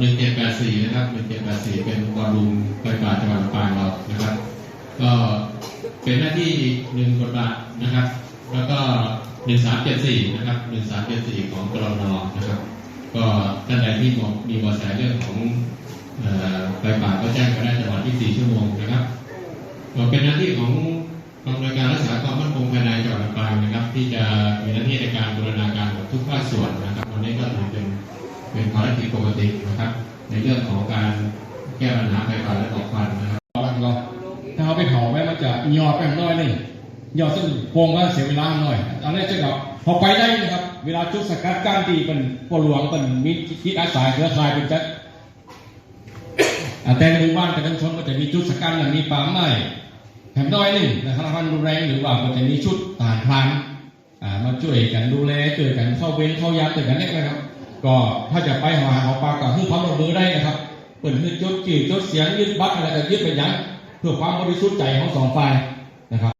1784นะครับ1784เป็นกองรุมไฟป่าจังหวัดลำปางเรานะครับ ก็เป็นหน้าที่หนึ่งบทบาทนะครับ แล้วก็1374นะครับ1374ของกรนนะครับ ก็ท่านใดที่มีบาะแสเรื่องของไฟป่าก็แจ้งมาได้ตลอด24ชั่วโมงนะครับก็เป็นหน้าที่ของกองอำนวยการรักษาความมั่นคงภายในจังหวัดลำปางนะครับ ที่จะมีหน้าที่ในการบูรณาการกับทุกภาคส่วนนะครับวันนี้ก็ถือเป็น เป็นภารกิจปกตินะครับ ในเรื่องของการแก้ปัญหาไฟป่าและหมอกควันนะครับเอาละเรถ้าเอาไปเผาไว้มันจะหยอดไปหน่อยนึงหยอดซึ่งโกงก็เสียเวลาหน่อยอันนี้จะแบบพอไปได้นะครับ เวลาชุดสกัดการตีเป็นปหลวงเป็นมิตรคิดอาสาเครือข่ายเป็นจัดแต่ในหมู่บ้านแต่ละชนก็จะมีจุดสกัดนะมีป่าไม้แถมน้อยหนึ่งนะครับท่านดูแลหรือว่าก็จะมีชุดทหารพรานมาช่วยกันดูแลช่วยกันเข้าเวรเข้ายามช่วยกันเนี่ยนะครับ ก็ถ้าจะไปหาหาปลากับผู้ความลงมมือได้นะครับเปิดมือจดจืดจดเสียงยึดบัตรอะไรก็ยึดไปอยังเพื่อความบริสุทธิ์ใจของสองฝ่ายนะครับ